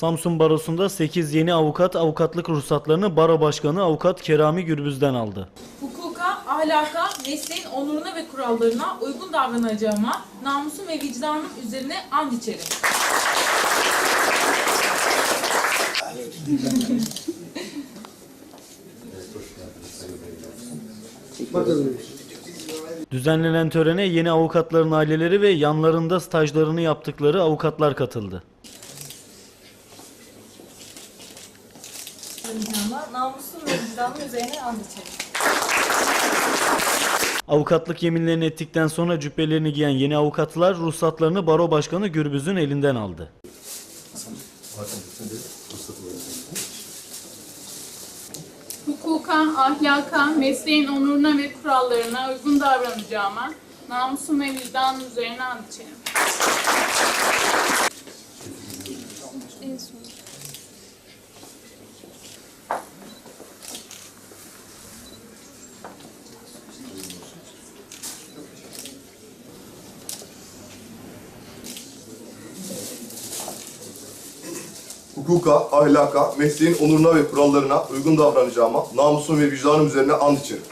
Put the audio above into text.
Samsun Barosu'nda 8 yeni avukat avukatlık ruhsatlarını Baro Başkanı Avukat Kerami Gürbüz'den aldı. Hukuka, ahlaka, mesleğin onuruna ve kurallarına uygun davranacağıma, namusum ve vicdanım üzerine and içerim. Düzenlenen törene yeni avukatların aileleri ve yanlarında stajlarını yaptıkları avukatlar katıldı. Vicdanla, namusum ve vicdanım üzerine and içerim. Avukatlık yeminlerini ettikten sonra cübbelerini giyen yeni avukatlar ruhsatlarını Baro Başkanı Gürbüz'ün elinden aldı. Hukuka, ahlaka, mesleğin onuruna ve kurallarına uygun davranacağıma, namusum ve vicdanım üzerine and içerim. Hukuka, ahlaka, mesleğin onuruna ve kurallarına uygun davranacağıma, namusum ve vicdanım üzerine and içerim.